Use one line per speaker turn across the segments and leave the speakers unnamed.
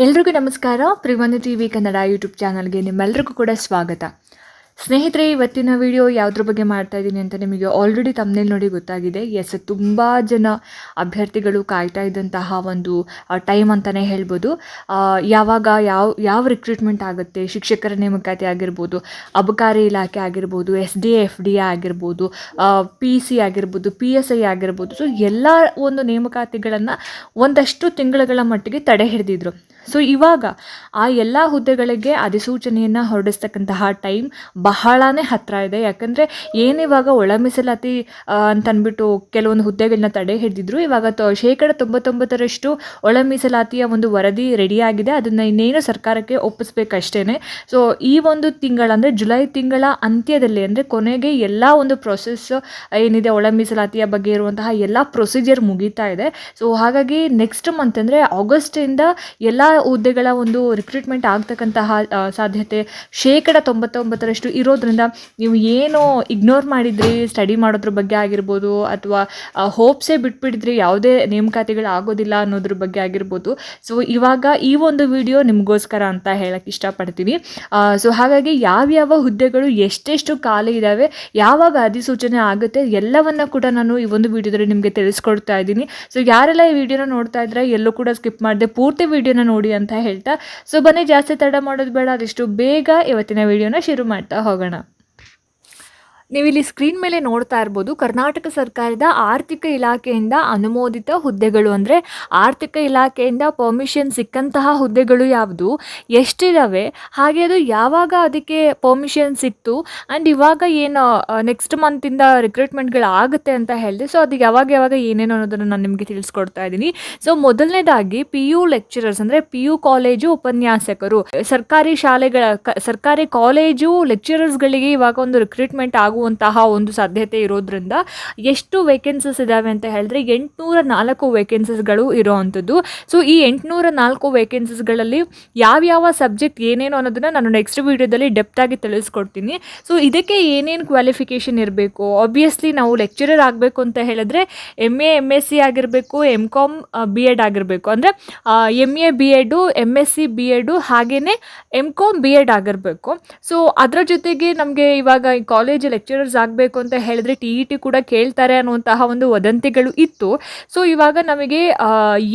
ಎಲ್ರಿಗೂ ನಮಸ್ಕಾರ. ಪ್ರಿವಂದು ಟಿ ವಿ ಕನ್ನಡ ಯೂಟ್ಯೂಬ್ ಚಾನಲ್ಗೆ ನಿಮ್ಮೆಲ್ಲರಿಗೂ ಕೂಡ ಸ್ವಾಗತ. ಸ್ನೇಹಿತರೆ, ಇವತ್ತಿನ ವಿಡಿಯೋ ಯಾವುದ್ರ ಬಗ್ಗೆ ಮಾಡ್ತಾ ಇದ್ದೀನಿ ಅಂತ ನಿಮಗೆ ಆಲ್ರೆಡಿ ತಮ್ಮನೇಲಿ ನೋಡಿ ಗೊತ್ತಾಗಿದೆ. ಎಸ್ ತುಂಬ ಜನ ಅಭ್ಯರ್ಥಿಗಳು ಕಾಯ್ತಾ ಇದ್ದಂತಹ ಒಂದು ಟೈಮ್ ಅಂತಲೇ ಹೇಳ್ಬೋದು. ಯಾವಾಗ ಯಾವ ಯಾವ ರಿಕ್ರೂಟ್ಮೆಂಟ್ ಆಗುತ್ತೆ, ಶಿಕ್ಷಕರ ನೇಮಕಾತಿ ಆಗಿರ್ಬೋದು, ಅಬಕಾರಿ ಇಲಾಖೆ ಆಗಿರ್ಬೋದು ಎಸ್ ಡಿ ಎಫ್ ಡಿ ಆಗಿರ್ಬೋದು ಪಿ ಸಿ ಆಗಿರ್ಬೋದು ಪಿ ಎಸ್ ಐ ಆಗಿರ್ಬೋದು. ಸೊ ಎಲ್ಲ ಒಂದು ನೇಮಕಾತಿಗಳನ್ನು ಒಂದಷ್ಟು ತಿಂಗಳುಗಳ ಮಟ್ಟಿಗೆ ತಡೆ ಹಿಡಿದಿದ್ರು. ಸೊ ಇವಾಗ ಆ ಎಲ್ಲ ಹುದ್ದೆಗಳಿಗೆ ಅಧಿಸೂಚನೆಯನ್ನು ಹೊರಡಿಸ್ತಕ್ಕಂತಹ ಟೈಮ್ ಬಹಳನೇ ಹತ್ತಿರ ಇದೆ. ಯಾಕಂದರೆ ಏನಿವಾಗ ಒಳ ಮೀಸಲಾತಿ ಅಂತನ್ಬಿಟ್ಟು ಅಂತ ಅಂದ್ಬಿಟ್ಟು ಕೆಲವೊಂದು ಹುದ್ದೆಗಳನ್ನ ತಡೆ ಹಿಡಿದಿದ್ರು, ಇವಾಗ ತೊ, ಶೇಕಡ ತೊಂಬತ್ತೊಂಬತ್ತರಷ್ಟು ಒಳ ಮೀಸಲಾತಿಯ ಒಂದು ವರದಿ ರೆಡಿಯಾಗಿದೆ ಅದನ್ನು ಇನ್ನೇನು ಸರ್ಕಾರಕ್ಕೆ ಒಪ್ಪಿಸ್ಬೇಕಷ್ಟೇ ಸೊ ಈ ಒಂದು ತಿಂಗಳ ಅಂದರೆ ಜುಲೈ ತಿಂಗಳ ಅಂತ್ಯದಲ್ಲಿ ಅಂದರೆ ಕೊನೆಗೆ ಎಲ್ಲ ಒಂದು ಪ್ರೊಸೆಸ್ ಏನಿದೆ, ಒಳ ಮೀಸಲಾತಿಯ ಬಗ್ಗೆ ಇರುವಂತಹ ಎಲ್ಲ ಪ್ರೊಸೀಜರ್ ಮುಗೀತಾ ಇದೆ. ಸೊ ಹಾಗಾಗಿ ನೆಕ್ಸ್ಟ್ ಮಂತ್ ಅಂದರೆ ಆಗಸ್ಟಿಂದ ಎಲ್ಲ ಹುದ್ದೆಗಳ ಒಂದು ರಿಕ್ರೂಟ್ಮೆಂಟ್ ಆಗ್ತಕ್ಕಂತಹ ಸಾಧ್ಯತೆ ಶೇಕಡ ತೊಂಬತ್ತೊಂಬತ್ತರಷ್ಟು ಇರೋದ್ರಿಂದ ನೀವು ಏನು ಇಗ್ನೋರ್ ಮಾಡಿದ್ರಿ ಸ್ಟಡಿ ಮಾಡೋದ್ರ ಬಗ್ಗೆ ಆಗಿರ್ಬೋದು ಅಥವಾ ಹೋಪ್ಸೇ ಬಿಟ್ಬಿಟ್ಟಿದ್ರಿ ಯಾವುದೇ ನೇಮಕಾತಿಗಳು ಆಗೋದಿಲ್ಲ ಅನ್ನೋದ್ರ ಬಗ್ಗೆ ಆಗಿರ್ಬೋದು. ಸೊ ಇವಾಗ ಈ ಒಂದು ವಿಡಿಯೋ ನಿಮಗೋಸ್ಕರ ಅಂತ ಹೇಳಕ್ಕೆ ಇಷ್ಟಪಡ್ತೀನಿ. ಸೊ ಹಾಗಾಗಿ ಯಾವ್ಯಾವ ಹುದ್ದೆಗಳು ಎಷ್ಟೆಷ್ಟು ಕಾಲ ಇದ್ದಾವೆ ಯಾವಾಗ ಅಧಿಸೂಚನೆ ಆಗುತ್ತೆ ಎಲ್ಲವನ್ನ ಕೂಡ ನಾನು ಈ ಒಂದು ವಿಡಿಯೋದಲ್ಲಿ ನಿಮಗೆ ತಿಳಿಸ್ಕೊಡ್ತಾ ಇದ್ದೀನಿ. ಸೊ ಯಾರೆಲ್ಲ ಈ ವಿಡಿಯೋನ ನೋಡ್ತಾ ಇದ್ರೆ ಎಲ್ಲೂ ಕೂಡ ಸ್ಕಿಪ್ ಮಾಡಿದೆ, ಪೂರ್ತಿ ವಿಡಿಯೋನ ನೋಡಿ ಅಂತ ಹೇಳ್ತಾ. ಸೊ ಬನ್ನಿ, ಜಾಸ್ತಿ ತಡ ಮಾಡೋದು ಬೇಡ ಅದೆಷ್ಟು ಬೇಗ ಇವತ್ತಿನ ವಿಡಿಯೋನ ಶುರು ಮಾಡ್ತಾ ಹೋಗೋಣ. ನೀವು ಇಲ್ಲಿ ಸ್ಕ್ರೀನ್ ಮೇಲೆ ನೋಡ್ತಾ ಇರ್ಬೋದು, ಕರ್ನಾಟಕ ಸರ್ಕಾರದ ಆರ್ಥಿಕ ಇಲಾಖೆಯಿಂದ ಅನುಮೋದಿತ ಹುದ್ದೆಗಳು ಅಂದರೆ ಆರ್ಥಿಕ ಇಲಾಖೆಯಿಂದ ಪರ್ಮಿಷನ್ ಸಿಕ್ಕಂತಹ ಹುದ್ದೆಗಳು ಯಾವುದು? ಎಷ್ಟಿದ್ದಾವೆ ಹಾಗೆ ಅದು ಯಾವಾಗ ಅದಕ್ಕೆ ಪರ್ಮಿಷನ್ ಸಿಕ್ತು? ಆ್ಯಂಡ್ ಇವಾಗ ಏನು ನೆಕ್ಸ್ಟ್ ಮಂತಿಂದ ರಿಕ್ರೂಟ್ಮೆಂಟ್ಗಳು ಆಗುತ್ತೆ ಅಂತ ಹೇಳಿದೆ ಸೊ ಅದು ಯಾವಾಗ ಯಾವಾಗ ಏನೇನು ಅನ್ನೋದನ್ನು ನಾನು ನಿಮಗೆ ತಿಳಿಸ್ಕೊಡ್ತಾ ಇದ್ದೀನಿ. ಸೊ ಮೊದಲನೇದಾಗಿ ಪಿ ಯು ಲೆಕ್ಚರರ್ಸ್ ಅಂದರೆ ಪಿ ಯು ಕಾಲೇಜು ಉಪನ್ಯಾಸಕರು. ಸರ್ಕಾರಿ ಶಾಲೆಗಳ ಸರ್ಕಾರಿ ಕಾಲೇಜು ಲೆಕ್ಚರರ್ಸ್ಗಳಿಗೆ ಇವಾಗ ಒಂದು ರಿಕ್ರೂಟ್ಮೆಂಟ್ ಆಗುವಂತಹ ಒಂದು ಸಾಧ್ಯತೆ ಇರೋದ್ರಿಂದ ಎಷ್ಟು ವೇಕೆನ್ಸಸ್ ಇದ್ದಾವೆ ಅಂತ ಹೇಳಿದ್ರೆ ಎಂಟುನೂರ ನಾಲ್ಕು ವೇಕೆನ್ಸಸ್ಗಳು ಇರೋವಂಥದ್ದು. ಸೊ ಈ ಎಂಟುನೂರ ನಾಲ್ಕು ವೇಕೆನ್ಸಸ್ಗಳಲ್ಲಿ ಯಾವ್ಯಾವ ಸಬ್ಜೆಕ್ಟ್ ಏನೇನು ಅನ್ನೋದನ್ನು ನಾನು ನೆಕ್ಸ್ಟ್ ವೀಡಿಯೋದಲ್ಲಿ ಡೆಪ್ತಾಗಿ ತಿಳಿಸ್ಕೊಡ್ತೀನಿ. ಸೊ ಇದಕ್ಕೆ ಏನೇನು ಕ್ವಾಲಿಫಿಕೇಷನ್ ಇರಬೇಕು? ಆಬ್ವಿಯಸ್ಲಿ ನಾವು ಲೆಕ್ಚರರ್ ಆಗಬೇಕು ಅಂತ ಹೇಳಿದ್ರೆ M A M S C ಆಗಿರಬೇಕು ಎಂ ಕಾಮ್ ಬಿ ಎಡ್ ಆಗಿರಬೇಕು. ಅಂದರೆ M A B Ed M S C B Ed ಹಾಗೆಯೇ ಎಂ ಕಾಮ್ ಬಿ ಎಡ್ ಆಗಿರಬೇಕು. ಸೊ ಅದರ ಜೊತೆಗೆ ನಮಗೆ ಇವಾಗ ಕಾಲೇಜ್ ಲೆಕ್ಚರರ್ಸ್ ಆಗಬೇಕು ಅಂತ ಹೇಳಿದ್ರೆ ಟಿ ಇ ಟಿ ಕೂಡ ಕೇಳ್ತಾರೆ ಅನ್ನುವಂತಹ ಒಂದು ವದಂತಿಗಳು ಇತ್ತು. ಸೊ ಇವಾಗ ನಮಗೆ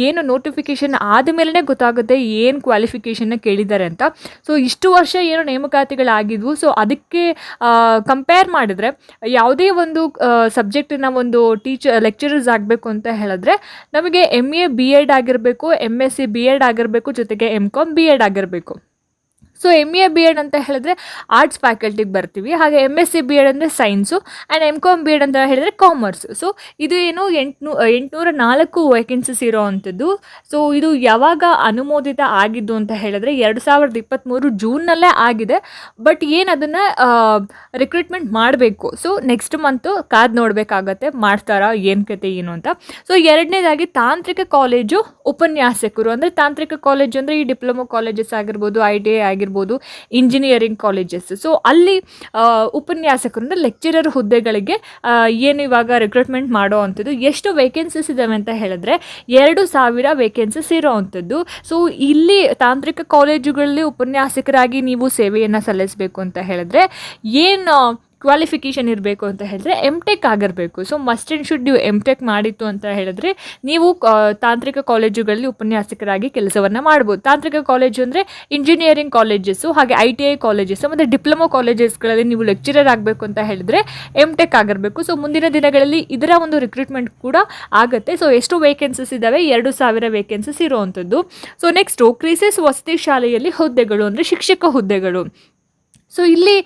ಏನು ನೋಟಿಫಿಕೇಶನ್ ಆದಮೇಲೆ ಗೊತ್ತಾಗುತ್ತೆ ಏನು ಕ್ವಾಲಿಫಿಕೇಷನ್ನ ಕೇಳಿದ್ದಾರೆ ಅಂತ. ಸೊ ಇಷ್ಟು ವರ್ಷ ಏನು ನೇಮಕಾತಿಗಳಾಗಿದ್ವು. ಸೊ ಅದಕ್ಕೆ ಕಂಪೇರ್ ಮಾಡಿದರೆ ಯಾವುದೇ ಒಂದು ಸಬ್ಜೆಕ್ಟಿನ ಒಂದು ಟೀಚರ್ ಲೆಕ್ಚರರ್ಸ್ ಆಗಬೇಕು ಅಂತ ಹೇಳಿದ್ರೆ ನಮಗೆ ಎಂ ಎ ಬಿ ಎಡ್ ಆಗಿರಬೇಕು M S C B Ed ಆಗಿರಬೇಕು, ಜೊತೆಗೆ ಎಂ ಕಾಮ್ ಬಿ ಎಡ್ ಆಗಿರಬೇಕು. So M A B Ed ಅಂತ ಹೇಳಿದ್ರೆ ಆರ್ಟ್ಸ್ ಫ್ಯಾಕಲ್ಟಿಗೆ ಬರ್ತೀವಿ. ಹಾಗೆ M S C B Ed ಅಂದರೆ science and M com B Ed ಅಂತ ಹೇಳಿದ್ರೆ ಕಾಮರ್ಸ್ ಸೊ ಇದು ಏನು ಎಂಟುನೂ ಎಂಟುನೂರ ನಾಲ್ಕು ವೇಕೆನ್ಸೀಸ್ ಇರೋ ಅಂಥದ್ದು ಸೊ ಇದು ಯಾವಾಗ ಅನುಮೋದಿತ ಆಗಿದ್ದು ಅಂತ ಹೇಳಿದ್ರೆ ಎರಡು ಸಾವಿರದ ಇಪ್ಪತ್ತ್ಮೂರು ಜೂನ್ನಲ್ಲೇ ಆಗಿದೆ. ಬಟ್ ಏನು ಅದನ್ನು ರಿಕ್ರೂಟ್ಮೆಂಟ್ ಮಾಡಬೇಕು? ಸೊ ನೆಕ್ಸ್ಟ್ ಮಂತು ಕಾದು ನೋಡಬೇಕಾಗತ್ತೆ. ಮಾಡ್ತಾರಾ, ಏನು ಕತೆ, ಏನು ಅಂತ. ಸೊ ಎರಡನೇದಾಗಿ ತಾಂತ್ರಿಕ ಕಾಲೇಜು ಉಪನ್ಯಾಸಕರು. ಅಂದರೆ ತಾಂತ್ರಿಕ ಕಾಲೇಜು ಅಂದರೆ ಈ ಡಿಪ್ಲೊಮೊ ಕಾಲೇಜಸ್ ಆಗಿರ್ಬೋದು I T I engineering colleges so ಅಲ್ಲಿ ಆ, ಉಪನ್ಯಾಸಕರು ಅಂದರೆ ಲೆಕ್ಚರರ್ ಹುದ್ದೆಗಳಿಗೆ ಏನು ಇವಾಗ ರಿಕ್ರೂಟ್ಮೆಂಟ್ ಮಾಡೋ ಅಂಥದ್ದು ಎಷ್ಟು ವೇಕೆನ್ಸೀಸ್ ಇದ್ದಾವೆ ಅಂತ ಹೇಳಿದ್ರೆ ಎರಡು ಸಾವಿರ ವೇಕೆನ್ಸೀಸ್ ಇರೋ ಅಂಥದ್ದು. ಸೊ ಇಲ್ಲಿ ತಾಂತ್ರಿಕ ಕಾಲೇಜುಗಳಲ್ಲಿ ಉಪನ್ಯಾಸಕರಾಗಿ ನೀವು ಸೇವೆಯನ್ನು ಸಲ್ಲಿಸಬೇಕು ಅಂತ ಹೇಳಿದ್ರೆ ಏನು ಕ್ವಾಲಿಫಿಕೇಷನ್ ಇರಬೇಕು ಅಂತ ಹೇಳಿದ್ರೆ ಎಂ ಟೆಕ್ ಆಗಿರಬೇಕು. ಸೊ ಮಸ್ಟ್ ಅಂಡ್ ಶುಡ್ ನೀವು ಎಂ ಟೆಕ್ ಮಾಡಿತ್ತು ಅಂತ ಹೇಳಿದ್ರೆ ನೀವು ತಾಂತ್ರಿಕ ಕಾಲೇಜುಗಳಲ್ಲಿ ಉಪನ್ಯಾಸಕರಾಗಿ ಕೆಲಸವನ್ನು ಮಾಡ್ಬೋದು. ತಾಂತ್ರಿಕ ಕಾಲೇಜು ಅಂದರೆ ಇಂಜಿನಿಯರಿಂಗ್ ಕಾಲೇಜಸ್ಸು ಹಾಗೆ ಐ ಟಿ ಐ ಕಾಲೇಜಸ್ಸು ಮತ್ತು ಡಿಪ್ಲೊಮೊ ಕಾಲೇಜಸ್ಗಳಲ್ಲಿ ನೀವು ಲೆಕ್ಚರರ್ ಆಗಬೇಕು ಅಂತ ಹೇಳಿದ್ರೆ ಎಂ ಟೆಕ್ ಆಗಿರಬೇಕು. ಸೊ ಮುಂದಿನ ದಿನಗಳಲ್ಲಿ ಇದರ ಒಂದು ರಿಕ್ರೂಟ್ಮೆಂಟ್ ಕೂಡ ಆಗುತ್ತೆ. ಸೊ ಎಷ್ಟು ವೇಕೆನ್ಸಸ್ ಇದ್ದಾವೆ ಎರಡು ಸಾವಿರ ವೇಕೆನ್ಸಸ್ ಇರುವಂಥದ್ದು. ಸೊ ನೆಕ್ಸ್ಟು ಕ್ರಿಸಿಸ್ ವಸತಿ ಶಾಲೆಯಲ್ಲಿ ಹುದ್ದೆಗಳು ಅಂದರೆ ಶಿಕ್ಷಕ ಹುದ್ದೆಗಳು. ಸೊ ಇಲ್ಲಿ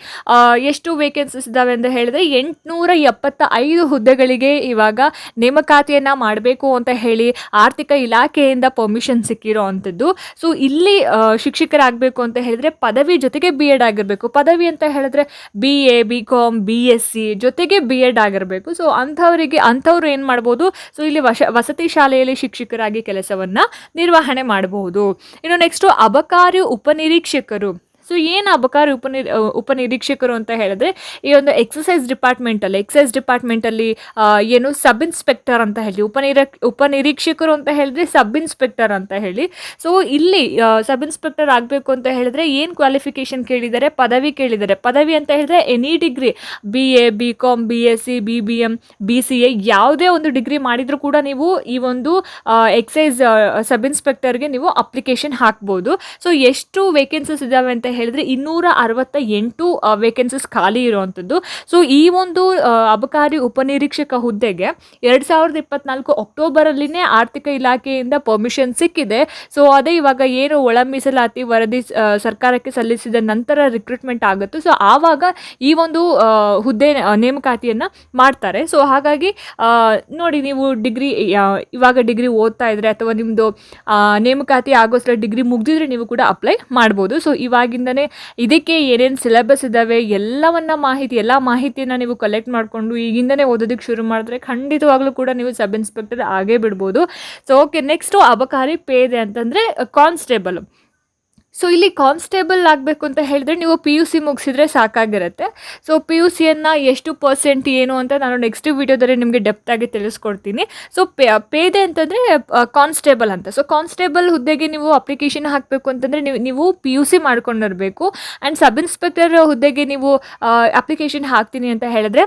ಎಷ್ಟು ವೇಕೆನ್ಸಿಸ್ ಇದ್ದಾವೆ ಅಂತ ಹೇಳಿದ್ರೆ ಎಂಟುನೂರ ಎಪ್ಪತ್ತ ಐದು ಹುದ್ದೆಗಳಿಗೆ ಇವಾಗ ನೇಮಕಾತಿಯನ್ನು ಮಾಡಬೇಕು ಅಂತ ಹೇಳಿ ಆರ್ಥಿಕ ಇಲಾಖೆಯಿಂದ ಪರ್ಮಿಷನ್ ಸಿಕ್ಕಿರೋ ಅಂಥದ್ದು ಸೊ ಇಲ್ಲಿ ಶಿಕ್ಷಕರಾಗಬೇಕು ಅಂತ ಹೇಳಿದ್ರೆ ಪದವಿ ಜೊತೆಗೆ ಬಿ ಎಡ್ ಆಗಿರಬೇಕು. ಪದವಿ ಅಂತ ಹೇಳಿದ್ರೆ B A B com B S C ಜೊತೆಗೆ ಬಿ ಎಡ್ ಆಗಿರಬೇಕು. ಸೊ ಅಂಥವರಿಗೆ, ಅಂಥವ್ರು ಏನು ಮಾಡ್ಬೋದು? ಸೊ ಇಲ್ಲಿ ವಶ, ವಸತಿ ಶಾಲೆಯಲ್ಲಿ ಶಿಕ್ಷಕರಾಗಿ ಕೆಲಸವನ್ನು ನಿರ್ವಹಣೆ ಮಾಡಬಹುದು ಇನ್ನು ನೆಕ್ಸ್ಟು ಅಬಕಾರಿ ಉಪನಿರೀಕ್ಷಕರು. ಸೊ ಏನು ಅಬಕಾರಿ ಉಪನಿ ಆ, ಉಪನಿರೀಕ್ಷಕರು ಅಂತ ಹೇಳಿದ್ರೆ ಈ ಒಂದು ಎಕ್ಸಸೈಸ್ ಡಿಪಾರ್ಟ್ಮೆಂಟಲ್ಲಿ ಎಕ್ಸೈಸ್ ಡಿಪಾರ್ಟ್ಮೆಂಟಲ್ಲಿ ಏನು ಸಬ್ ಇನ್ಸ್ಪೆಕ್ಟರ್ ಅಂತ ಹೇಳಿ ಉಪನಿರ ಉಪನಿರೀಕ್ಷಕರು ಅಂತ ಹೇಳಿದ್ರೆ ಸಬ್ ಇನ್ಸ್ಪೆಕ್ಟರ್ ಅಂತ ಹೇಳಿ. ಸೊ ಇಲ್ಲಿ ಸಬ್ ಇನ್ಸ್ಪೆಕ್ಟರ್ ಆಗಬೇಕು ಅಂತ ಹೇಳಿದ್ರೆ ಏನು ಕ್ವಾಲಿಫಿಕೇಶನ್ ಕೇಳಿದ್ದಾರೆ? ಪದವಿ ಕೇಳಿದ್ದಾರೆ. ಪದವಿ ಅಂತ ಹೇಳಿದ್ರೆ any degree B A B com B S C B B M B C A ಯಾವುದೇ ಒಂದು ಡಿಗ್ರಿ ಮಾಡಿದರೂ ಕೂಡ ನೀವು ಈ ಒಂದು ಎಕ್ಸೈಸ್ ಸಬ್ ಇನ್ಸ್ಪೆಕ್ಟರ್ಗೆ ನೀವು ಅಪ್ಲಿಕೇಶನ್ ಹಾಕ್ಬೋದು. ಸೊ ಎಷ್ಟು ವೇಕೆನ್ಸೀಸ್ ಇದ್ದಾವೆ ಅಂತ ಹೇಳಿದ್ರೆ ಇನ್ನೂರ ಅರವತ್ತ ಎಂಟು ವೇಕೆನ್ಸಿಸ್ ಖಾಲಿ ಇರುವಂಥದ್ದು. ಸೊ ಈ ಒಂದು ಅಬಕಾರಿ ಉಪನಿರೀಕ್ಷಕ ಹುದ್ದೆಗೆ ಎರಡು ಸಾವಿರದ ಇಪ್ಪತ್ನಾಲ್ಕು ಅಕ್ಟೋಬರಲ್ಲಿನೇ ಆರ್ಥಿಕ ಇಲಾಖೆಯಿಂದ ಪರ್ಮಿಷನ್ ಸಿಕ್ಕಿದೆ. ಸೊ ಅದೇ ಇವಾಗ ಏನು ಒಳ ಮೀಸಲಾತಿ ವರದಿ ಸರ್ಕಾರಕ್ಕೆ ಸಲ್ಲಿಸಿದ ನಂತರ ರಿಕ್ರೂಟ್ಮೆಂಟ್ ಆಗುತ್ತೆ ಸೊ ಆವಾಗ ಈ ಒಂದು ಹುದ್ದೆ ನೇಮಕಾತಿಯನ್ನು ಮಾಡ್ತಾರೆ. ಸೊ ಹಾಗಾಗಿ ನೋಡಿ ನೀವು ಡಿಗ್ರಿ ಇವಾಗ ಡಿಗ್ರಿ ಓದ್ತಾ ಇದ್ರೆ ಅಥವಾ ನಿಮ್ಮದು ನೇಮಕಾತಿ ಆಗೋಸ್ಕರ ಡಿಗ್ರಿ ಮುಗಿದಿದ್ರೆ ನೀವು ಕೂಡ ಅಪ್ಲೈ ಮಾಡ್ಬೋದು. ಸೊ ಇವಾಗಿಂದನೇ ಇದಕ್ಕೆ ಏನೇನು ಸಿಲೆಬಸ್ ಇದ್ದಾವೆ ಎಲ್ಲವನ್ನ ಮಾಹಿತಿ, ಎಲ್ಲ ಮಾಹಿತಿಯನ್ನು ನೀವು ಕಲೆಕ್ಟ್ ಮಾಡಿಕೊಂಡು ಈಗಿಂದನೇ ಓದೋದಕ್ಕೆ ಶುರು ಮಾಡಿದ್ರೆ ಖಂಡಿತವಾಗ್ಲೂ ಕೂಡ ನೀವು ಸಬ್ ಇನ್ಸ್ಪೆಕ್ಟರ್ ಆಗೇ ಬಿಡ್ಬೋದು. ಸೊ ಓಕೆ ನೆಕ್ಸ್ಟು ಅಬಕಾರಿ ಪೇದೆ ಅಂತಂದರೆ ಕಾನ್ಸ್ಟೇಬಲ್ ಸೊ ಇಲ್ಲಿ ಕಾನ್ಸ್ಟೇಬಲ್ ಆಗಬೇಕು ಅಂತ ಹೇಳಿದ್ರೆ ನೀವು ಪಿ ಯು ಸಿ ಮುಗಿಸಿದ್ರೆ ಸಾಕಾಗಿರುತ್ತೆ. ಸೊ ಪಿ ಯು ಸಿಯನ್ನು ಎಷ್ಟು ಪರ್ಸೆಂಟ್ ಏನು ಅಂತ ನಾನು ನೆಕ್ಸ್ಟ್ ವೀಡಿಯೋದಲ್ಲಿ ನಿಮಗೆ ಡೆಪ್ತಾಗಿ ತಿಳಿಸ್ಕೊಡ್ತೀನಿ. ಸೊ ಪೇದೆ ಅಂತಂದರೆ ಕಾನ್ಸ್ಟೇಬಲ್ ಅಂತ. ಸೊ ಕಾನ್ಸ್ಟೇಬಲ್ ಹುದ್ದೆಗೆ ನೀವು ಅಪ್ಲಿಕೇಶನ್ ಹಾಕಬೇಕು ಅಂತಂದರೆ ನೀವು ನೀವು ಪಿ ಯು ಸಿ ಮಾಡ್ಕೊಂಡಿರಬೇಕು. ಆ್ಯಂಡ್ ಸಬ್ ಇನ್ಸ್ಪೆಕ್ಟರ್ ಹುದ್ದೆಗೆ ನೀವು ಅಪ್ಲಿಕೇಶನ್ ಹಾಕ್ತೀನಿ ಅಂತ ಹೇಳಿದ್ರೆ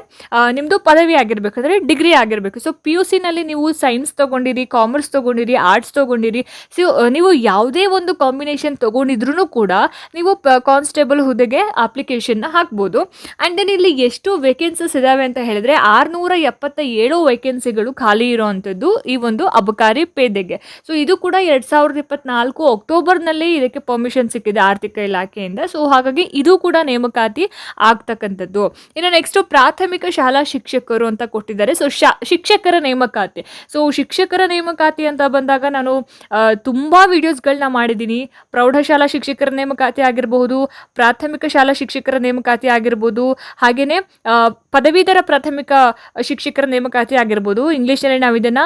ನಿಮ್ಮದು ಪದವಿ ಆಗಿರಬೇಕು. ಅಂದರೆ ಡಿಗ್ರಿ ಆಗಿರಬೇಕು. ಸೊ ಪಿ ಯು ಸಿನಲ್ಲಿ ನೀವು ಸೈನ್ಸ್ ತೊಗೊಂಡಿರಿ ಕಾಮರ್ಸ್ ತೊಗೊಂಡಿರಿ ಆರ್ಟ್ಸ್ ತೊಗೊಂಡಿರಿ. ಸೊ ನೀವು ಯಾವುದೇ ಒಂದು ಕಾಂಬಿನೇಷನ್ ತೊಗೊಂಡಿದ್ರೂ ಕೂಡ ನೀವು ಕಾನ್ಸ್ಟೇಬಲ್ ಹುದ್ದೆಗೆ ಅಪ್ಲಿಕೇಶನ್ನ ಹಾಕ್ಬೋದು. ಆ್ಯಂಡ್ ದೆನ್ ಇಲ್ಲಿ ಎಷ್ಟು ವೇಕೆನ್ಸೀಸ್ ಇದ್ದಾವೆ ಅಂತ ಹೇಳಿದ್ರೆ ಆರುನೂರ ಎಪ್ಪತ್ತ ಏಳು ವೇಕೆನ್ಸಿಗಳು ಖಾಲಿ ಇರುವಂಥದ್ದು ಈ ಒಂದು ಅಬಕಾರಿ ಪೇದೆಗೆ. ಸೊ ಇದು ಕೂಡ ಎರಡು ಸಾವಿರದ ಇಪ್ಪತ್ನಾಲ್ಕು ಅಕ್ಟೋಬರ್ನಲ್ಲಿ ಇದಕ್ಕೆ ಪರ್ಮಿಷನ್ ಸಿಕ್ಕಿದೆ ಆರ್ಥಿಕ ಇಲಾಖೆಯಿಂದ. ಸೊ ಹಾಗಾಗಿ ಇದು ಕೂಡ ನೇಮಕಾತಿ ಆಗ್ತಕ್ಕಂಥದ್ದು. ಇನ್ನು ನೆಕ್ಸ್ಟು ಪ್ರಾಥಮಿಕ ಶಾಲಾ ಶಿಕ್ಷಕರು ಅಂತ ಕೊಟ್ಟಿದ್ದಾರೆ. ಸೊ ಶಾ, ಶಿಕ್ಷಕರ ನೇಮಕಾತಿ. ಸೊ ಶಿಕ್ಷಕರ ನೇಮಕಾತಿ ಅಂತ ಬಂದಾಗ ನಾನು ತುಂಬಾ ವಿಡಿಯೋಸ್ಗಳನ್ನ ಮಾಡಿದ್ದೀನಿ. ಪ್ರೌಢಶಾಲಾ ಶಿಕ್ಷಕರ ನೇಮಕಾತಿ ಆಗಿರಬಹುದು ಪ್ರಾಥಮಿಕ ಶಾಲಾ ಶಿಕ್ಷಕರ ನೇಮಕಾತಿ ಆಗಿರ್ಬೋದು ಹಾಗೆಯೇ ಪದವೀಧರ ಪ್ರಾಥಮಿಕ ಶಿಕ್ಷಕರ ನೇಮಕಾತಿ ಆಗಿರ್ಬೋದು. ಇಂಗ್ಲೀಷಲ್ಲಿ ನಾವು ಇದನ್ನು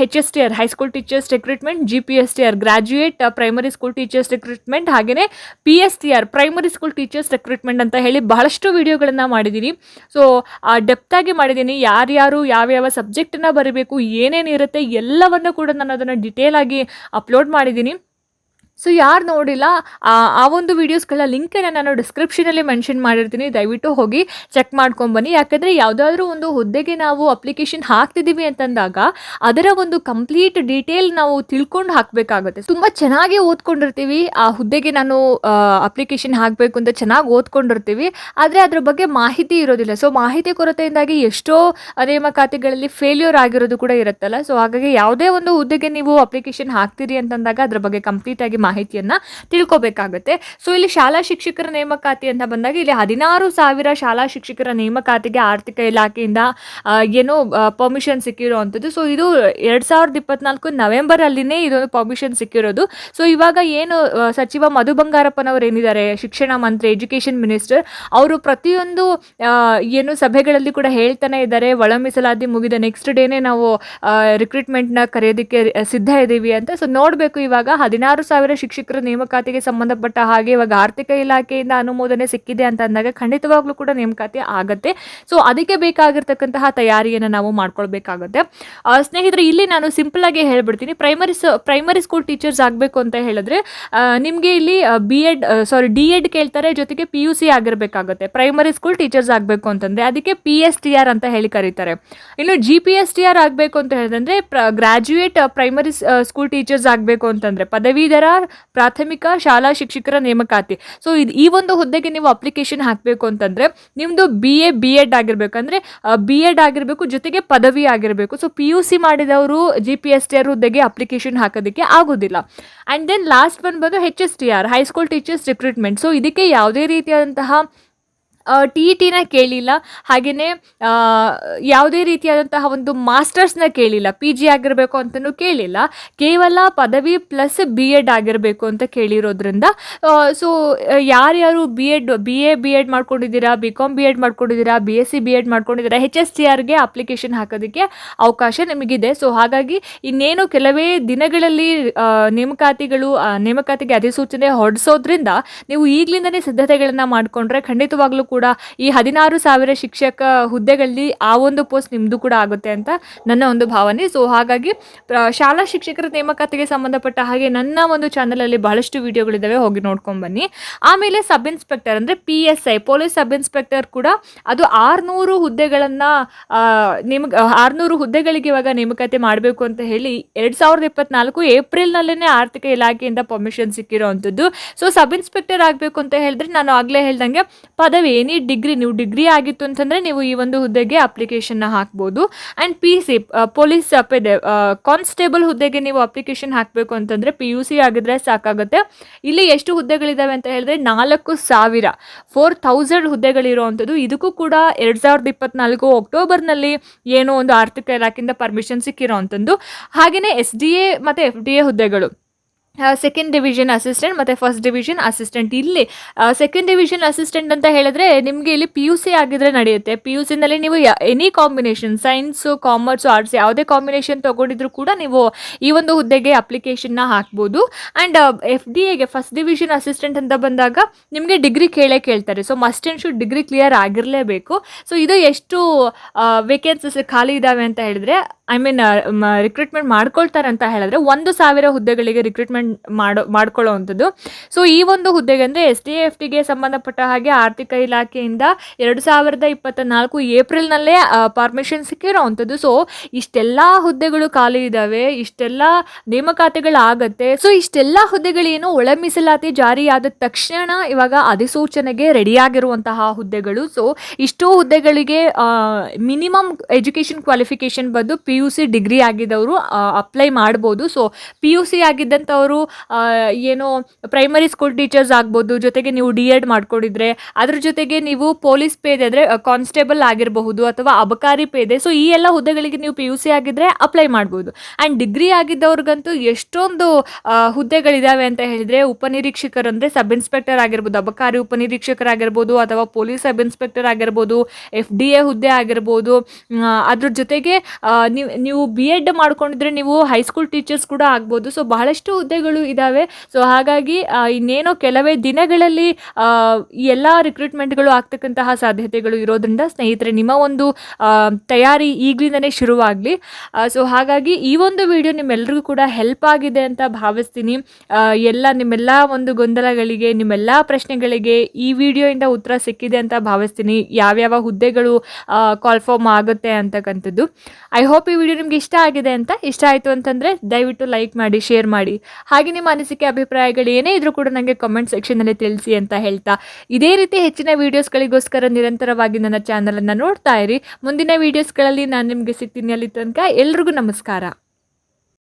H S T R high school teachers recruitment G P S T R graduate primary school teachers recruitment ಹಾಗೆಯೇ P S T R primary school teachers recruitment ಅಂತ ಹೇಳಿ ಬಹಳಷ್ಟು ವಿಡಿಯೋಗಳನ್ನು ಮಾಡಿದ್ದೀನಿ ಸೊ ಡೆಪ್ತಾಗಿ ಮಾಡಿದ್ದೀನಿ ಯಾರ್ಯಾರು ಯಾವ್ಯಾವ ಸಬ್ಜೆಕ್ಟನ್ನು ಬರೀಬೇಕು ಏನೇನಿರುತ್ತೆ ಎಲ್ಲವನ್ನು ಕೂಡ ನಾನು ಅದನ್ನು ಡಿಟೇಲ್ ಆಗಿ ಅಪ್ಲೋಡ್ ಮಾಡಿದ್ದೀನಿ ಸೊ ಯಾರು ನೋಡಿಲ್ಲ, ಆ ಒಂದು ವೀಡಿಯೋಸ್ಗಳ ಲಿಂಕನ್ನು ನಾನು ಡಿಸ್ಕ್ರಿಪ್ಷನಲ್ಲಿ ಮೆನ್ಷನ್ ಮಾಡಿರ್ತೀನಿ. ದಯವಿಟ್ಟು ಹೋಗಿ ಚೆಕ್ ಮಾಡ್ಕೊಂಬನ್ನಿ ಯಾಕಂದರೆ ಯಾವುದಾದ್ರೂ ಒಂದು ಹುದ್ದೆಗೆ ನಾವು ಅಪ್ಲಿಕೇಶನ್ ಹಾಕ್ತಿದ್ದೀವಿ ಅಂತಂದಾಗ ಅದರ ಒಂದು ಕಂಪ್ಲೀಟ್ ಡೀಟೇಲ್ ನಾವು ತಿಳ್ಕೊಂಡು ಹಾಕಬೇಕಾಗುತ್ತೆ. ತುಂಬ ಚೆನ್ನಾಗಿ ಓದ್ಕೊಂಡಿರ್ತೀವಿ. ಆ ಹುದ್ದೆಗೆ ನಾನು ಅಪ್ಲಿಕೇಶನ್ ಹಾಕಬೇಕು ಅಂತ ಚೆನ್ನಾಗಿ ಓದ್ಕೊಂಡಿರ್ತೀವಿ. ಆದರೆ ಅದ್ರ ಬಗ್ಗೆ ಮಾಹಿತಿ ಇರೋದಿಲ್ಲ. ಸೊ ಮಾಹಿತಿ ಕೊರತೆಯಿಂದಾಗಿ ಎಷ್ಟೋ ನೇಮಕಾತಿಗಳಲ್ಲಿ ಫೇಲ್ಯೂರ್ ಆಗಿರೋದು ಕೂಡ ಇರುತ್ತಲ್ಲ. ಸೊ ಹಾಗಾಗಿ ಯಾವುದೇ ಒಂದು ಹುದ್ದೆಗೆ ನೀವು ಅಪ್ಲಿಕೇಶನ್ ಹಾಕ್ತೀರಿ ಅಂತಂದಾಗ ಅದ್ರ ಬಗ್ಗೆ ಕಂಪ್ಲೀಟ್ ಆಗಿ ಮಾಹಿತಿಯನ್ನು ತಿಳ್ಕೊಬೇಕಾಗುತ್ತೆ. ಸೊ ಇಲ್ಲಿ ಶಾಲಾ ಶಿಕ್ಷಕರ ನೇಮಕಾತಿ ಅಂತ ಬಂದಾಗ ಇಲ್ಲಿ ಹದಿನಾರು ಸಾವಿರ ಶಾಲಾ ಶಿಕ್ಷಕರ ನೇಮಕಾತಿಗೆ ಆರ್ಥಿಕ ಇಲಾಖೆಯಿಂದ ಏನು ಪರ್ಮಿಷನ್ ಸಿಕ್ಕಿರೋವಂಥದ್ದು. ಸೊ ಇದು ಎರಡು ಸಾವಿರದ ಇಪ್ಪತ್ನಾಲ್ಕು ನವೆಂಬರಲ್ಲಿನೇ ಇದೊಂದು ಪರ್ಮಿಷನ್ ಸಿಕ್ಕಿರೋದು. ಸೊ ಇವಾಗ ಏನು ಸಚಿವ ಮಧು ಬಂಗಾರಪ್ಪನವರು ಏನಿದ್ದಾರೆ, ಶಿಕ್ಷಣ ಮಂತ್ರಿ ಎಜುಕೇಷನ್ ಮಿನಿಸ್ಟರ್ ಅವರು ಪ್ರತಿಯೊಂದು ಏನು ಸಭೆಗಳಲ್ಲಿ ಕೂಡ ಹೇಳ್ತಾನೆ ಇದ್ದಾರೆ, ಒಳ ಮೀಸಲಾತಿ ಮುಗಿದ ನೆಕ್ಸ್ಟ್ ಡೇನೇ ನಾವು ರಿಕ್ರೂಟ್ಮೆಂಟ್ನ ಕರೆಯೋದಕ್ಕೆ ಸಿದ್ಧ ಇದ್ದೀವಿ ಅಂತ. ಸೊ ನೋಡಬೇಕು ಇವಾಗ ಹದಿನಾರು ಸಾವಿರ ಶಿಕ್ಷಕರ ನೇಮಕಾತಿಗೆ ಸಂಬಂಧಪಟ್ಟ ಹಾಗೆ ಇವಾಗ ಆರ್ಥಿಕ ಇಲಾಖೆಯಿಂದ ಅನುಮೋದನೆ ಸಿಕ್ಕಿದೆ ಅಂತ ಅಂದಾಗ ಖಂಡಿತವಾಗ್ಲೂ ಕೂಡ ನೇಮಕಾತಿ ಆಗುತ್ತೆ. ಸೊ ಅದಕ್ಕೆ ಬೇಕಾಗಿರ್ತಕ್ಕಂತಹ ತಯಾರಿಯನ್ನು ನಾವು ಮಾಡ್ಕೊಳ್ಬೇಕಾಗುತ್ತೆ. ಸ್ನೇಹಿತರೆ, ಇಲ್ಲಿ ನಾನು ಸಿಂಪಲ್ ಆಗಿ ಹೇಳ್ಬಿಡ್ತೀನಿ. ಪ್ರೈಮರಿ ಪ್ರೈಮರಿ ಸ್ಕೂಲ್ ಟೀಚರ್ಸ್ ಆಗಬೇಕು ಅಂತ ಹೇಳಿದ್ರೆ ನಿಮಗೆ ಇಲ್ಲಿ B Ed sorry D Ed ಕೇಳ್ತಾರೆ, ಜೊತೆಗೆ ಪಿ ಯು ಸಿ ಆಗಿರಬೇಕಾಗುತ್ತೆ. ಪ್ರೈಮರಿ ಸ್ಕೂಲ್ ಟೀಚರ್ಸ್ ಆಗಬೇಕು ಅಂತಂದರೆ, ಅದಕ್ಕೆ ಪಿ ಎಸ್ ಟಿ ಆರ್ ಅಂತ ಹೇಳಿ ಕರೀತಾರೆ. ಇನ್ನು G P S T R ಆಗಬೇಕು ಅಂತ ಹೇಳಿದ್ರೆ ಗ್ರಾಜ್ಯುಯೇಟ್ ಪ್ರೈಮರಿ ಸ್ಕೂಲ್ ಟೀಚರ್ಸ್ ಆಗಬೇಕು ಅಂತಂದರೆ, ಪದವೀಧರ ಪ್ರಾಥಮಿಕ ಶಾಲಾ ಶಿಕ್ಷಕರ ನೇಮಕಾತಿ. ಸೊ ಇದು ಈ ಒಂದು ಹುದ್ದೆಗೆ ನೀವು ಅಪ್ಲಿಕೇಶನ್ ಹಾಕಬೇಕು ಅಂತಂದರೆ ನಿಮ್ಮದು ಬಿ ಎ ಬಿ ಎಡ್ ಆಗಿರಬೇಕಂದ್ರೆ ಬಿ ಎಡ್ ಆಗಿರಬೇಕು, ಜೊತೆಗೆ ಪದವಿ ಆಗಿರಬೇಕು. ಸೊ ಪಿ ಯು ಸಿ ಮಾಡಿದವರು G P S T R ಹುದ್ದೆಗೆ ಅಪ್ಲಿಕೇಶನ್ ಹಾಕೋದಕ್ಕೆ ಆಗೋದಿಲ್ಲ. ಆ್ಯಂಡ್ ದೆನ್ ಲಾಸ್ಟ್ ಬಂದು H S T R high school teachers recruitment so ಇದಕ್ಕೆ ಯಾವುದೇ ರೀತಿಯಾದಂತಹ ಟಿ ಇ ಟಿನ ಕೇಳಿಲ್ಲ. ಹಾಗೆಯೇ ಯಾವುದೇ ರೀತಿಯಾದಂತಹ ಒಂದು ಮಾಸ್ಟರ್ಸ್ನ ಕೇಳಿಲ್ಲ. ಪಿ ಜಿ ಆಗಿರಬೇಕು ಅಂತಲೂ ಕೇಳಿಲ್ಲ. ಕೇವಲ ಪದವಿ ಪ್ಲಸ್ ಬಿ ಎಡ್ ಆಗಿರಬೇಕು ಅಂತ ಕೇಳಿರೋದ್ರಿಂದ ಸೊ ಯಾರ್ಯಾರು B Ed, B A, B Ed ಮಾಡ್ಕೊಂಡಿದ್ದೀರಾ, ಬಿ ಕಾಮ್ ಬಿ ಎಡ್ ಮಾಡ್ಕೊಂಡಿದ್ದೀರಾ, B S C B Ed ಮಾಡ್ಕೊಂಡಿದ್ದೀರಾ ಹೆಚ್ ಎಸ್ ಟಿ ಆರ್ಗೆ ಅಪ್ಲಿಕೇಶನ್ ಹಾಕೋದಕ್ಕೆ ಅವಕಾಶ ನಿಮಗಿದೆ. ಸೊ ಹಾಗಾಗಿ ಇನ್ನೇನು ಕೆಲವೇ ದಿನಗಳಲ್ಲಿ ನೇಮಕಾತಿಗಳು ನೇಮಕಾತಿಗೆ ಅಧಿಸೂಚನೆ ಹೊರಡಿಸೋದ್ರಿಂದ ನೀವು ಈಗಲಿಂದನೇ ಸಿದ್ಧತೆಗಳನ್ನು ಮಾಡಿಕೊಂಡ್ರೆ ಖಂಡಿತವಾಗ್ಲೂ ಕೂಡ ಈ ಹದಿನಾರು ಸಾವಿರ ಶಿಕ್ಷಕ ಹುದ್ದೆಗಳಲ್ಲಿ ಆ ಒಂದು ಪೋಸ್ಟ್ ನಿಮ್ಮದು ಕೂಡ ಆಗುತ್ತೆ ಅಂತ ನನ್ನ ಒಂದು ಭಾವನೆ. ಸೊ ಹಾಗಾಗಿ ಶಾಲಾ ಶಿಕ್ಷಕರ ನೇಮಕಾತಿಗೆ ಸಂಬಂಧಪಟ್ಟ ಹಾಗೆ ನನ್ನ ಒಂದು ಚಾನಲಲ್ಲಿ ಬಹಳಷ್ಟು ವಿಡಿಯೋಗಳಿದ್ದಾವೆ ಹೋಗಿ ನೋಡ್ಕೊಂಡು ಬನ್ನಿ. ಆಮೇಲೆ ಸಬ್ ಇನ್ಸ್ಪೆಕ್ಟರ್ ಅಂದರೆ P S I police sub inspector ಕೂಡ ಅದು ಆರುನೂರು ಹುದ್ದೆಗಳನ್ನು ನೇಮ, ಆರುನೂರು ಹುದ್ದೆಗಳಿಗೆ ಇವಾಗ ನೇಮಕಾತಿ ಮಾಡಬೇಕು ಅಂತ ಹೇಳಿ ಎರಡು ಸಾವಿರದ ಇಪ್ಪತ್ನಾಲ್ಕು ಏಪ್ರಿಲ್ನಲ್ಲೇ ಆರ್ಥಿಕ ಇಲಾಖೆಯಿಂದ ಪರ್ಮಿಷನ್ ಸಿಕ್ಕಿರೋವಂಥದ್ದು ಸೊ ಸಬ್ ಇನ್ಸ್ಪೆಕ್ಟರ್ ಆಗಬೇಕು ಅಂತ ಹೇಳಿದ್ರೆ ನಾನು ಆಗಲೇ ಹೇಳ್ದಂಗೆ ಪದವಿ ಎನಿ ಡಿಗ್ರಿ ನೀವು ಡಿಗ್ರಿ ಆಗಿತ್ತು ಅಂತಂದರೆ ನೀವು ಈ ಒಂದು ಹುದ್ದೆಗೆ ಅಪ್ಲಿಕೇಶನ್ನ ಹಾಕ್ಬೋದು. ಆ್ಯಂಡ್ ಪಿ ಸಿ ಪೊಲೀಸ್ ಪೆದೆ ಕಾನ್ಸ್ಟೇಬಲ್ ಹುದ್ದೆಗೆ ನೀವು ಅಪ್ಲಿಕೇಶನ್ ಹಾಕಬೇಕು ಅಂತಂದರೆ ಪಿ ಯು ಸಿ ಆಗಿದ್ರೆ ಸಾಕಾಗುತ್ತೆ. ಇಲ್ಲಿ ಎಷ್ಟು ಹುದ್ದೆಗಳಿದ್ದಾವೆ ಅಂತ ಹೇಳಿದ್ರೆ ನಾಲ್ಕು ಸಾವಿರ. ಫೋರ್ ಥೌಸಂಡ್ ಹುದ್ದೆಗಳಿರುವಂಥದ್ದು. ಇದಕ್ಕೂ ಕೂಡ ಎರಡು ಸಾವಿರದ ಇಪ್ಪತ್ನಾಲ್ಕು ಅಕ್ಟೋಬರ್ನಲ್ಲಿ ಏನೋ ಒಂದು ಆರ್ಥಿಕ ಇಲಾಖೆಯಿಂದ ಪರ್ಮಿಷನ್ ಸಿಕ್ಕಿರೋವಂಥದ್ದು. ಹಾಗೆಯೇ ಎಸ್ ಡಿ ಎ ಮತ್ತು ಎಫ್ ಡಿ ಎ ಹುದ್ದೆಗಳು. ಸೆಕೆಂಡ್ ಡಿವಿಷನ್ ಅಸಿಸ್ಟೆಂಟ್ ಮತ್ತು ಫಸ್ಟ್ ಡಿವಿಷನ್ ಅಸಿಸ್ಟೆಂಟ್ ಇಲ್ಲಿ ಸೆಕೆಂಡ್ ಡಿವಿಷನ್ ಅಸಿಸ್ಟೆಂಟ್ ಅಂತ ಹೇಳಿದ್ರೆ ನಿಮಗೆ ಇಲ್ಲಿ ಪಿ ಯು ಸಿ ಆಗಿದ್ರೆ ನಡೆಯುತ್ತೆ. ಪಿ ಯು ಸಿನಲ್ಲಿ ನೀವು any combination science commerce arts ಯಾವುದೇ ಕಾಂಬಿನೇಷನ್ ತೊಗೊಂಡಿದ್ರು ಕೂಡ ನೀವು ಈ ಒಂದು ಹುದ್ದೆಗೆ ಅಪ್ಲಿಕೇಶನ್ನ ಹಾಕ್ಬೋದು. ಆ್ಯಂಡ್ ಎಫ್ ಡಿ ಎಗೆ ಫಸ್ಟ್ ಡಿವಿಷನ್ ಅಸಿಸ್ಟೆಂಟ್ ಅಂತ ಬಂದಾಗ ನಿಮಗೆ ಡಿಗ್ರಿ ಕೇಳೇ ಕೇಳ್ತಾರೆ. So must and should degree clear ಆಗಿರಲೇಬೇಕು. So ಇದು ಎಷ್ಟು ವೇಕೆನ್ಸೀಸ್ ಖಾಲಿ ಇದ್ದಾವೆ ಅಂತ ಹೇಳಿದ್ರೆ ಐ ಮೀನ್ ರಿಕ್ರೂಟ್ಮೆಂಟ್ ಮಾಡ್ಕೊಳ್ತಾರೆ ಅಂತ ಹೇಳಿದ್ರೆ, ಒಂದು ಸಾವಿರ ಹುದ್ದೆಗಳಿಗೆ ರಿಕ್ರೂಟ್ಮೆಂಟ್ ಮಾಡೋ, ಮಾಡ್ಕೊಳ್ಳೋವಂಥದ್ದು. ಸೊ ಈ ಒಂದು ಹುದ್ದೆಗೆ ಅಂದರೆ ಎಸ್ ಡಿ ಎಫ್ ಟಿಗೆ ಸಂಬಂಧಪಟ್ಟ ಹಾಗೆ ಆರ್ಥಿಕ ಇಲಾಖೆಯಿಂದ ಎರಡು ಸಾವಿರದ ಇಪ್ಪತ್ತ ನಾಲ್ಕು ಏಪ್ರಿಲ್ನಲ್ಲೇ ಪರ್ಮಿಷನ್ ಸಿಕ್ಕಿರೋವಂಥದ್ದು. ಸೊ ಇಷ್ಟೆಲ್ಲ ಹುದ್ದೆಗಳು ಖಾಲಿ ಇದ್ದಾವೆ ಇಷ್ಟೆಲ್ಲ ನೇಮಕಾತಿಗಳಾಗತ್ತೆ ಸೊ ಇಷ್ಟೆಲ್ಲ ಹುದ್ದೆಗಳೇನು ಒಳ ಮೀಸಲಾತಿ ಜಾರಿಯಾದ ತಕ್ಷಣ ಇವಾಗ ಅಧಿಸೂಚನೆಗೆ ರೆಡಿಯಾಗಿರುವಂತಹ ಹುದ್ದೆಗಳು. ಸೊ ಇಷ್ಟು ಹುದ್ದೆಗಳಿಗೆ ಮಿನಿಮಮ್ ಎಜುಕೇಷನ್ ಕ್ವಾಲಿಫಿಕೇಶನ್ ಬಂದು ಪಿ ಯು ಸಿ ಡಿಗ್ರಿ ಆಗಿದ್ದವರು ಅಪ್ಲೈ ಮಾಡ್ಬೋದು. ಸೊ ಪಿ ಯು ಸಿ ಆಗಿದ್ದಂಥವರು ಆ, ಏನು ಪ್ರೈಮರಿ ಸ್ಕೂಲ್ ಟೀಚರ್ಸ್ ಆಗ್ಬೋದು ಜೊತೆಗೆ ನೀವು ಡಿ ಎಡ್ ಮಾಡ್ಕೊಂಡಿದ್ರೆ ಅದ್ರ ಜೊತೆಗೆ ನೀವು ಪೊಲೀಸ್ ಪೇದೆ ಅಂದರೆ ಕಾನ್ಸ್ಟೇಬಲ್ ಆಗಿರಬಹುದು ಅಥವಾ ಅಬಕಾರಿ ಪೇದೆ. ಸೊ ಈ ಎಲ್ಲ ಹುದ್ದೆಗಳಿಗೆ ನೀವು ಪಿ ಯು ಸಿ ಆಗಿದ್ರೆ ಅಪ್ಲೈ ಮಾಡ್ಬೋದು. ಆ್ಯಂಡ್ ಡಿಗ್ರಿ ಆಗಿದ್ದವ್ರಿಗಂತೂ ಎಷ್ಟೊಂದು ಹುದ್ದೆಗಳಿದ್ದಾವೆ ಅಂತ ಹೇಳಿದ್ರೆ ಉಪನಿರೀಕ್ಷಕರು ಅಂದರೆ ಸಬ್ ಇನ್ಸ್ಪೆಕ್ಟರ್ ಆಗಿರ್ಬೋದು ಅಬಕಾರಿ ಉಪನಿರೀಕ್ಷಕರಾಗಿರ್ಬೋದು ಅಥವಾ ಪೊಲೀಸ್ ಸಬ್ ಇನ್ಸ್ಪೆಕ್ಟರ್ ಆಗಿರ್ಬೋದು ಎಫ್ ಡಿ ಎ ಹುದ್ದೆ ಆಗಿರ್ಬೋದು ಅದ್ರ ಜೊತೆಗೆ ನೀವು ನೀವು ಬಿ ಎಡ್ ಮಾಡ್ಕೊಂಡಿದ್ರೆ ನೀವು ಹೈಸ್ಕೂಲ್ ಟೀಚರ್ಸ್ ಕೂಡ ಆಗ್ಬೋದು. ಸೊ ಬಹಳಷ್ಟು ಹುದ್ದೆಗಳು ಇದ್ದಾವೆ ಸೊ ಹಾಗಾಗಿ ಇನ್ನೇನೋ ಕೆಲವೇ ದಿನಗಳಲ್ಲಿ ಎಲ್ಲ ರಿಕ್ರೂಟ್ಮೆಂಟ್ಗಳು ಆಗ್ತಕ್ಕಂತಹ ಸಾಧ್ಯತೆಗಳು ಇರೋದ್ರಿಂದ ಸ್ನೇಹಿತರೆ, ನಿಮ್ಮ ಒಂದು ತಯಾರಿ ಈಗಲಿಂದನೇ ಶುರುವಾಗಲಿ. ಸೊ ಹಾಗಾಗಿ ಈ ಒಂದು ವಿಡಿಯೋ ನಿಮ್ಮೆಲ್ಲರಿಗೂ ಕೂಡ ಹೆಲ್ಪ್ ಆಗಿದೆ ಅಂತ ಭಾವಿಸ್ತೀನಿ. ಎಲ್ಲ ನಿಮ್ಮೆಲ್ಲ ಒಂದು ಗೊಂದಲಗಳಿಗೆ, ನಿಮ್ಮೆಲ್ಲ ಪ್ರಶ್ನೆಗಳಿಗೆ ಈ ವಿಡಿಯೋಯಿಂದ ಉತ್ತರ ಸಿಕ್ಕಿದೆ ಅಂತ ಭಾವಿಸ್ತೀನಿ. ಯಾವ್ಯಾವ ಹುದ್ದೆಗಳು ಕಾಲ್ಫಾರ್ಮ್ ಆಗುತ್ತೆ ಅಂತಕ್ಕಂಥದ್ದು. ಐ ಹೋಪ್ ಈ ವಿಡಿಯೋ ನಿಮ್ಗೆ ಇಷ್ಟ ಆಗಿದೆ ಅಂತ. ಇಷ್ಟ ಆಯಿತು ಅಂತಂದರೆ ದಯವಿಟ್ಟು ಲೈಕ್ ಮಾಡಿ ಶೇರ್ ಮಾಡಿ. ಹಾಗೆ ನಿಮ್ಮ ಅನಿಸಿಕೆ, ಅಭಿಪ್ರಾಯಗಳು ಏನೇ ಇದ್ರೂ ಕೂಡ ನನಗೆ ಕಮೆಂಟ್ ಸೆಕ್ಷನಲ್ಲಿ ತಿಳಿಸಿ ಅಂತ ಹೇಳ್ತಾ. ಇದೇ ರೀತಿ ಹೆಚ್ಚಿನ ವೀಡಿಯೋಸ್ಗಳಿಗೋಸ್ಕರ ನಿರಂತರವಾಗಿ ನನ್ನ ಚಾನಲನ್ನು ನೋಡ್ತಾ ಇರಿ. ಮುಂದಿನ ವೀಡಿಯೋಸ್ಗಳಲ್ಲಿ ನಾನು ನಿಮಗೆ ಸಿಗ್ತೀನಿ ಅಲ್ಲಿ ತನಕ. ಎಲ್ರಿಗೂ ನಮಸ್ಕಾರ.